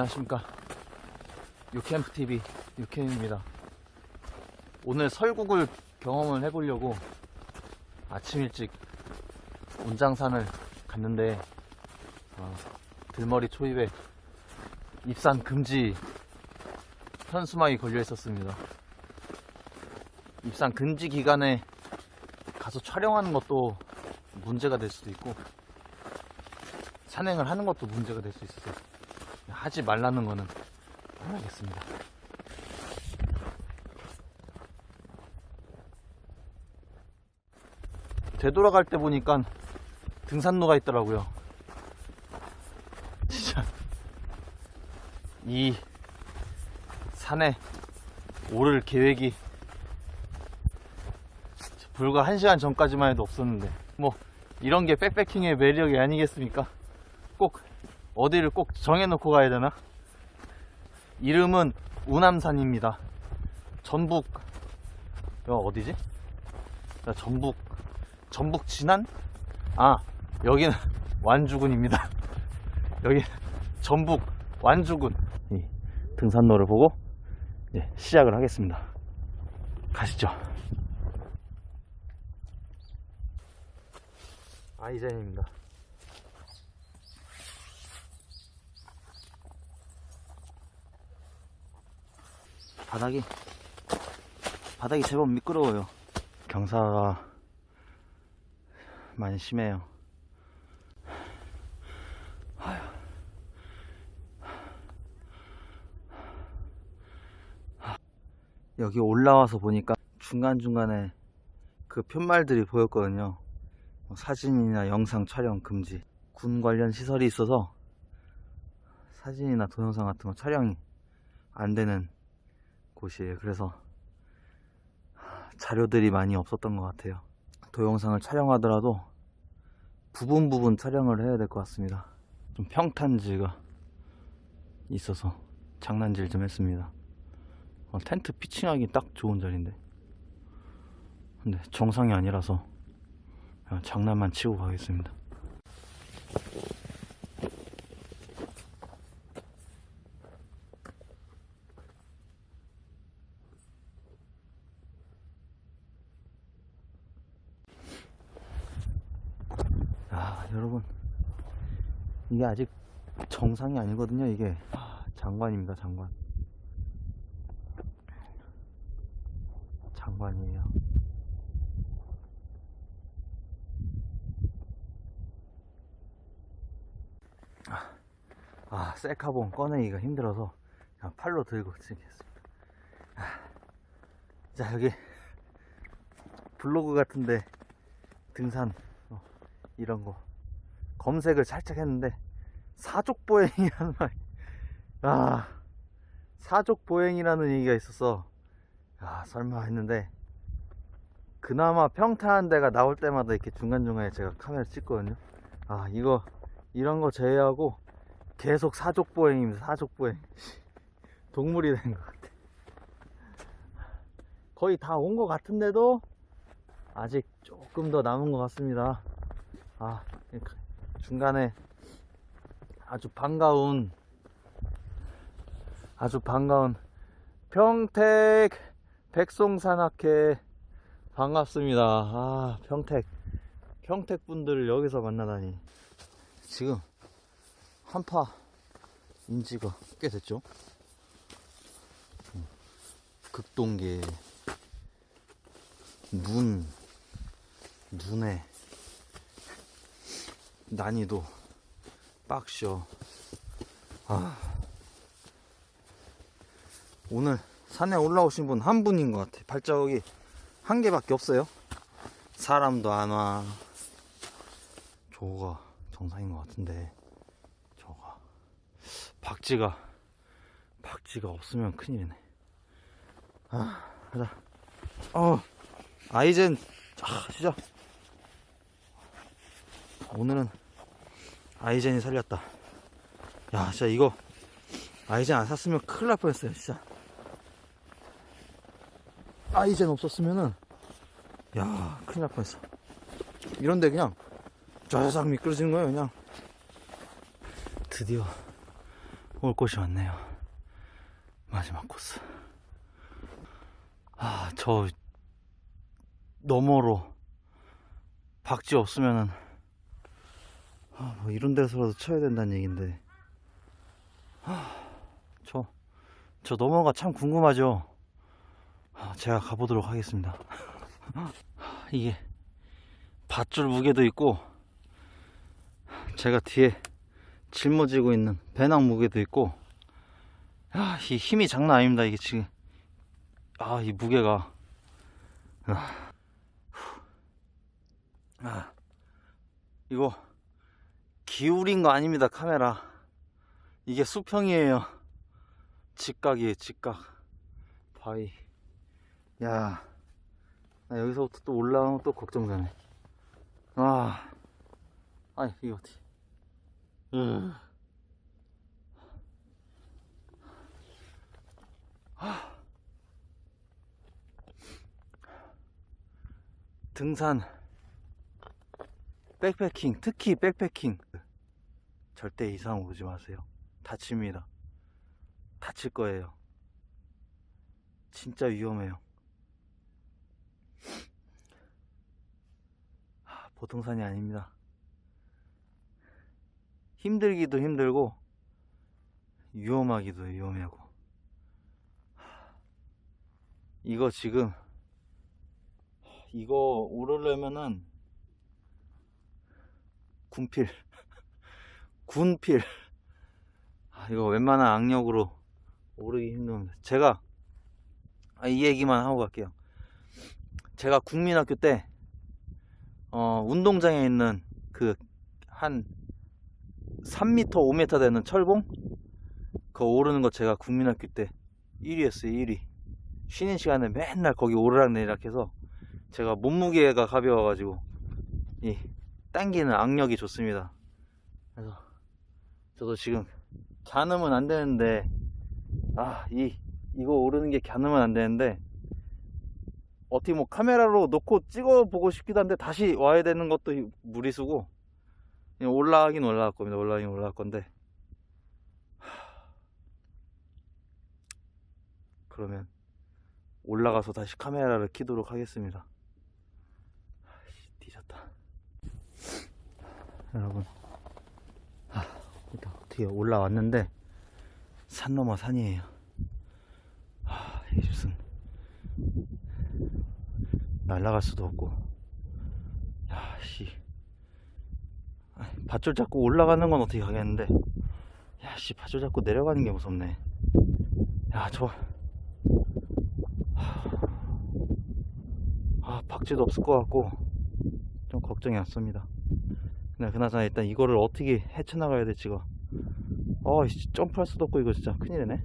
안녕하십니까. 유캠프TV 유캠입니다. 오늘 설국을 경험을 해보려고 아침 일찍 운장산을 갔는데, 어, 들머리 초입에 입산 금지 현수막이 걸려 있었습니다. 입산 금지 기간에 가서 촬영하는 것도 문제가 될 수도 있고, 산행을 하는 것도 문제가 될 수 있어서 하지 말라는 거는 안 하겠습니다. 되돌아갈 때 보니까 등산로가 있더라고요. 진짜 이 산에 오를 계획이 불과 한 시간 전까지만 해도 없었는데 뭐 이런 게 백패킹의 매력이 아니겠습니까? 꼭 어디를 꼭 정해놓고 가야 되나? 이름은 우남산입니다. 전북 여 어디지? 자, 전북 전북 진안? 아 여기는 완주군입니다. 여기 전북 완주군 이 등산로를 보고 이제 시작을 하겠습니다. 가시죠. 아이젠입니다. 바닥이 바닥이 제법 미끄러워요. 경사가 많이 심해요. 여기 올라와서 보니까 중간중간에 그 푯말들이 보였거든요. 뭐 사진이나 영상 촬영 금지. 군 관련 시설이 있어서 사진이나 동영상 같은 거 촬영이 안 되는 곳이에요. 그래서 자료들이 많이 없었던 것 같아요. 동영상을 촬영하더라도 부분 부분 촬영을 해야 될 것 같습니다. 좀 평탄지가 있어서 장난질 좀 했습니다. 어, 텐트 피칭하기 딱 좋은 자리인데. 근데 정상이 아니라서 장난만 치고 가겠습니다. 아, 여러분. 이게 아직 정상이 아니거든요, 이게. 아, 장관입니다, 장관. 장관이에요. 아, 아, 셀카봉 꺼내기가 힘들어서 그냥 팔로 들고 찍겠습니다. 아, 자, 여기 블로그 같은데 등산 어, 이런 거 검색을 살짝 했는데 사족보행이라는 말, 아 사족보행이라는 얘기가 있어서 아 설마 했는데 그나마 평탄한 데가 나올 때마다 이렇게 중간중간에 제가 카메라 찍거든요. 아 이거 이런 거 제외하고 계속 사족보행입니다. 사족보행 동물이 된 것 같아. 거의 다 온 것 같은데도 아직 조금 더 남은 것 같습니다. 아, 그러니까 중간에 아주 반가운, 아주 반가운 평택 백송산악회 반갑습니다. 아, 평택, 평택 분들을 여기서 만나다니. 지금 한파 인지가 꽤 됐죠? 음, 극동계, 눈, 눈에 난이도 빡셔. 아. 오늘 산에 올라오신 분 한 분인 것 같아. 발자국이 한 개밖에 없어요. 사람도 안 와. 저거가 정상인 것 같은데 저거 박쥐가 박쥐가 없으면 큰일이네. 아 가자. 어 아이젠 아 진짜 오늘은 아이젠이 살렸다. 야, 진짜 이거 아이젠 안 샀으면 큰일 날 뻔했어요, 진짜. 아이젠 없었으면은 야, 큰일 날 뻔했어. 이런데 그냥 쫙 미끄러지는 거예요, 그냥. 드디어 올 곳이 왔네요. 마지막 코스. 아, 저 너머로 박쥐 없으면은 아, 뭐 이런 데서라도 쳐야 된다는 얘긴데. 아, 저, 저 너머가 참 궁금하죠. 아, 제가 가보도록 하겠습니다. 이게 밧줄 무게도 있고 제가 뒤에 짊어지고 있는 배낭 무게도 있고 야, 이 힘이 장난 아닙니다 이게 지금 아 이 무게가 아, 후. 아, 이거 기울인 거 아닙니다 카메라. 이게 수평이에요. 직각이에요 직각. 바위. 야나 여기서부터 또 올라가면 또 걱정되네. 아 아니 이거 어떻게 음. 등산, 백패킹, 특히 백패킹. 절대 이상 오지 마세요. 다칩니다. 다칠 거예요. 진짜 위험해요. 하, 보통 산이 아닙니다. 힘들기도 힘들고, 위험하기도 위험하고. 이거 지금 이거 오르려면은 군필. 군필. 아, 이거 웬만한 악력으로 오르기 힘듭니다. 제가 아, 이 얘기만 하고 갈게요. 제가 국민학교 때 어, 운동장에 있는 그 한 3m 5m 되는 철봉? 그거 오르는 거 제가 국민학교 때 1위였어요 1위. 쉬는 시간에 맨날 거기 오르락 내리락 해서 제가 몸무게가 가벼워가지고 이 당기는 악력이 좋습니다. 그래서 저도 지금 겨누면 안 되는데 아 이 이거 오르는 게 겨누면 안 되는데 어떻게 뭐 카메라로 놓고 찍어 보고 싶기도 한데 다시 와야 되는 것도 무리수고 올라가긴 올라갈 겁니다. 올라가긴 올라갈 건데 하... 그러면 올라가서 다시 카메라를 켜도록 하겠습니다. 뒤졌다. 여러분, 아, 일단 어떻게 올라왔는데 산 넘어 산이에요. 아, 이게 무슨 날아갈 수도 없고, 야, 씨, 아, 밧줄 잡고 올라가는 건 어떻게 가겠는데, 야, 씨, 밧줄 잡고 내려가는 게 무섭네. 야, 저. 아, 박쥐도 없을 것 같고 좀 걱정이 왔습니다. 근데 그나저나 일단 이거를 어떻게 헤쳐나가야 될지가 아, 씨, 점프할 수도 없고 이거 진짜 큰일이네.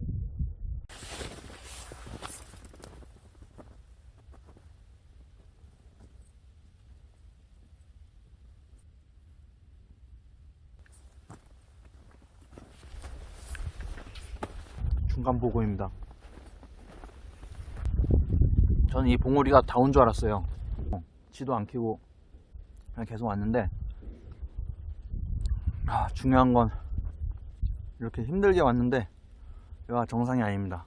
중간 보고입니다. 저는 이 봉우리가 다 온 줄 알았어요. 어, 지도 안 켜고 그냥 계속 왔는데 아, 중요한 건 이렇게 힘들게 왔는데 여기가 정상이 아닙니다.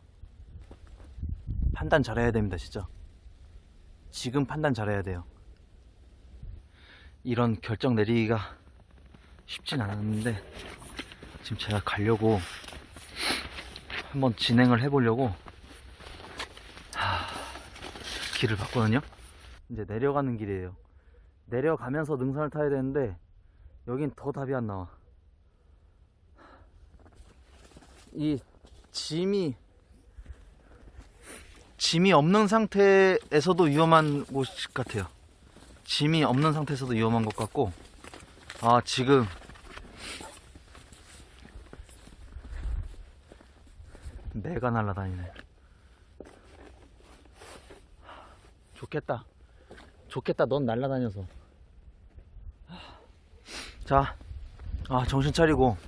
판단 잘해야 됩니다, 진짜. 지금 판단 잘해야 돼요. 이런 결정 내리기가 쉽진 않았는데 지금 제가 가려고 한번 진행을 해보려고 길을 봤거든요. 이제 내려가는 길이에요. 내려가면서 능선을 타야 되는데 여긴 더 답이 안 나와. 이 짐이 짐이 없는 상태에서도 위험한 곳 같아요. 짐이 없는 상태에서도 위험한 것 같고 아 지금 매가 날아다니네. 좋겠다. 좋겠다. 넌 날아다녀서. 자, 아, 정신 차리고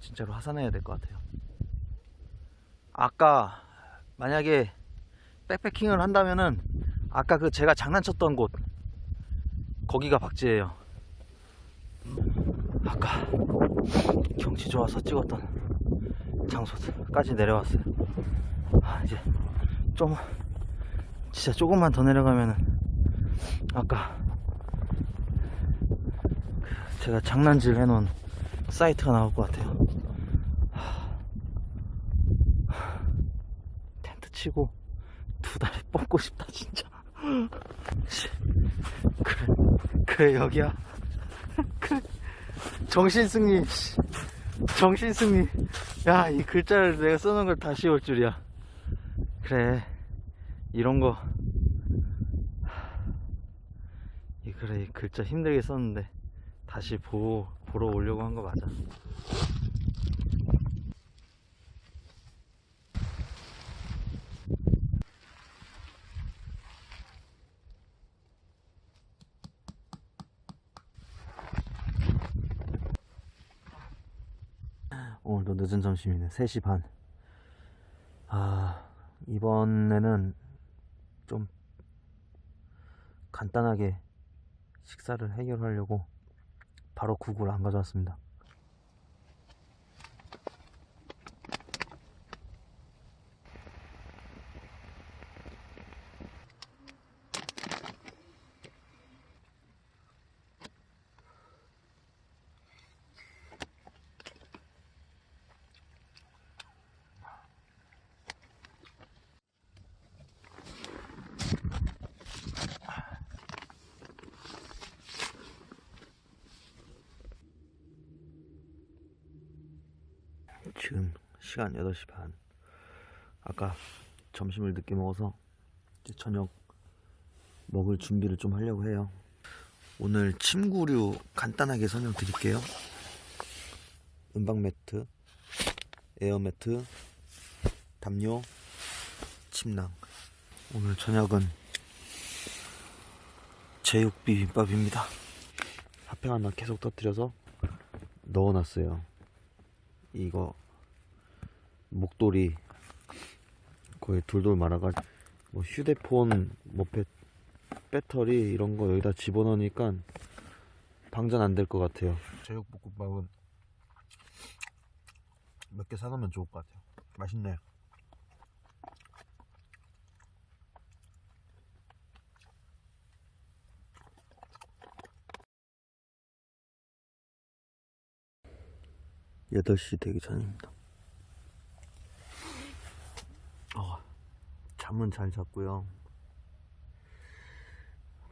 진짜로 하산해야 될 것 같아요. 아까 만약에 백패킹을 한다면은 아까 그 제가 장난쳤던 곳 거기가 박지예요. 아까 경치 좋아서 찍었던 장소까지 내려왔어요. 아, 이제 좀 진짜 조금만 더 내려가면은 아까 그 제가 장난질 해놓은 사이트가 나올 것 같아요. 텐트 치고 두 다리 뻗고 싶다 진짜. 씨, 그래 그래 여기야. 그래 정신승리 씨. 정신승리 야 이 글자를 내가 써놓은 걸 다시 올 줄이야 그래 이런 거 이 그래 이 글자 힘들게 썼는데 다시 보, 보러 오려고 한 거 맞아. 오늘도 늦은 점심이네. 3시 반. 아, 이번에는 좀 간단하게 식사를 해결하려고 바로 국을 안 가져왔습니다. 지금 시간 8시 반. 아까 점심을 늦게 먹어서 이제 저녁 먹을 준비를 좀 하려고 해요. 오늘 침구류 간단하게 설명드릴게요. 은방 매트, 에어 매트, 담요, 침낭. 오늘 저녁은 제육 비빔밥입니다. 핫팩 하나 계속 터뜨려서 넣어놨어요. 이거 목도리 거의 돌돌 말아가지고 뭐 휴대폰 뭐 배, 배터리 이런 거 여기다 집어넣으니까 방전 안 될 것 같아요. 제육볶음밥은 몇 개 사놓으면 좋을 것 같아요. 맛있네 여덟 시 되기 전입니다. 어, 잠은 잘 잤고요.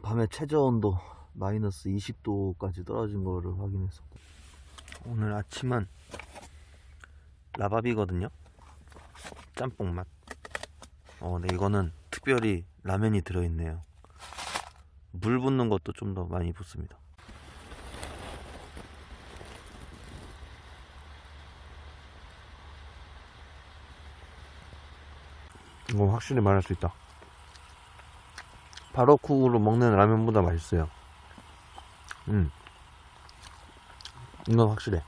밤에 최저 온도 마이너스 20도까지 떨어진 거를 확인했었고 오늘 아침은 라밥이거든요. 짬뽕 맛. 어, 근데 이거는 특별히 라면이 들어있네요. 물 붓는 것도 좀 더 많이 붓습니다. 이건 확실히 말할 수 있다. 바로쿡으로 먹는 라면보다 맛있어요. 음. 이건 확실해.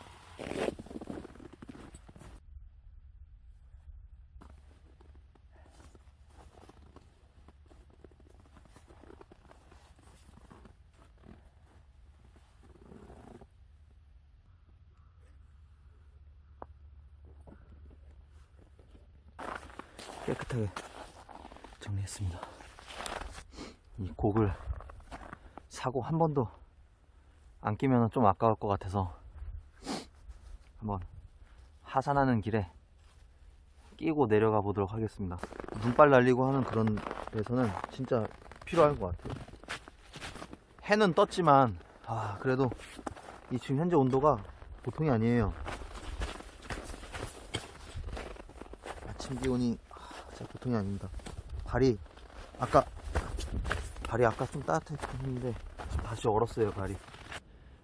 깨끗하게 정리했습니다. 이 곡을 사고 한 번도 안 끼면 좀 아까울 것 같아서 한번 하산하는 길에 끼고 내려가 보도록 하겠습니다. 눈발 날리고 하는 그런 데서는 진짜 필요할 것 같아요. 해는 떴지만 아 그래도 이 지금 현재 온도가 보통이 아니에요. 아침 기온이 진짜 보통이 아닙니다. 발이 아까 발이 아까 좀 따뜻했는데 다시 얼었어요 발이.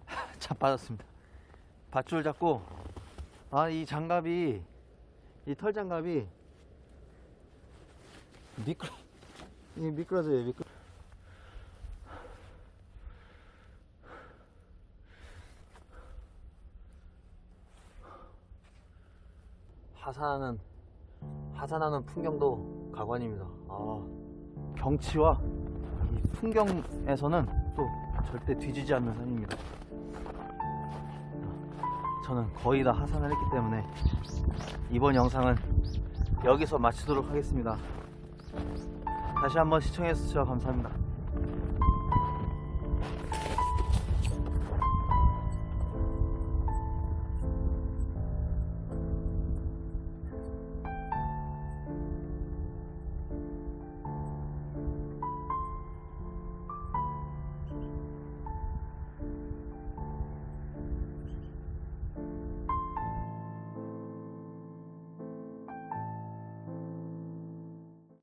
참 빠졌습니다. 밧줄 잡고 아 이 장갑이 이 털 장갑이 미끄러 이 미끄러져요 미끄러. 하산하는 하산하는 풍경도 가관입니다. 아, 경치와 이 풍경에서는 또 절대 뒤지지 않는 산입니다. 저는 거의 다 하산을 했기 때문에 이번 영상은 여기서 마치도록 하겠습니다. 다시 한번 시청해주셔서 감사합니다.